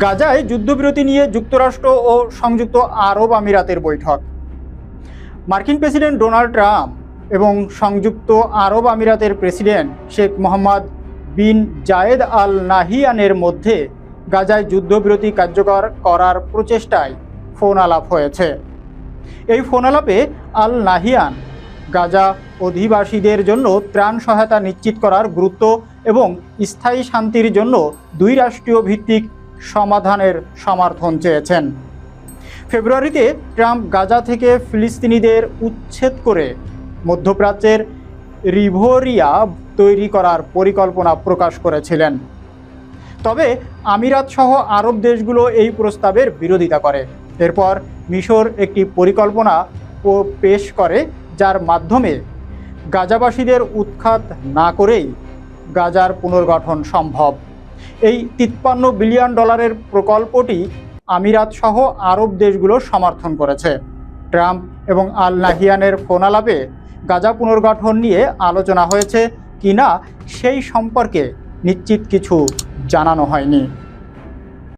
গাজায় যুদ্ধবিরতি নিয়ে যুক্তরাষ্ট্র ও সংযুক্ত আরব আমিরাতের বৈঠক। মার্কিন প্রেসিডেন্ট ডোনাল্ড ট্রাম্প এবং সংযুক্ত আরব আমিরাতের president Sheikh Mohammed bin Zayed Al নাহিয়ানের মধ্যে গাজায় যুদ্ধবিরতি কার্যকর করার প্রচেষ্টায় ফোন আলাপ হয়েছে। এই ফোন আলাপে আল নাহিয়ান গাজা অধিবাসীদের জন্য ত্রাণ সহায়তা নিশ্চিত করার গুরুত্ব এবং স্থায়ী শান্তির জন্য দুই রাষ্ট্রীয় ভিত্তিক সমাধানের সমর্থন চেয়েছেন। ফেব্রুয়ারিতে ট্রাম্প গাজা থেকে ফিলিস্তিনিদের উচ্ছেদ করে মধ্যপ্রাচ্যের রিভোরিয়া তৈরি করার পরিকল্পনা প্রকাশ করেছিলেন। তবে আমিরাত সহ আরব দেশগুলো এই প্রস্তাবের বিরোধিতা করে। এরপর মিশর একটি পরিকল্পনা প- পেশ করে, যার মাধ্যমে গাজাবাসীদের উৎখাত না করেই গাজার পুনর্গঠন সম্ভব। এই তিপ্পান্ন বিলিয়ন ডলারের প্রকল্পটি আমিরাত সহ আরব দেশগুলো সমর্থন করেছে। ট্রাম্প এবং আল নাহিয়ানের ফোনালাপে গাজা পুনর্গঠন নিয়ে আলোচনা হয়েছে কিনা সেই সম্পর্কে নিশ্চিত কিছু জানানো হয়নি।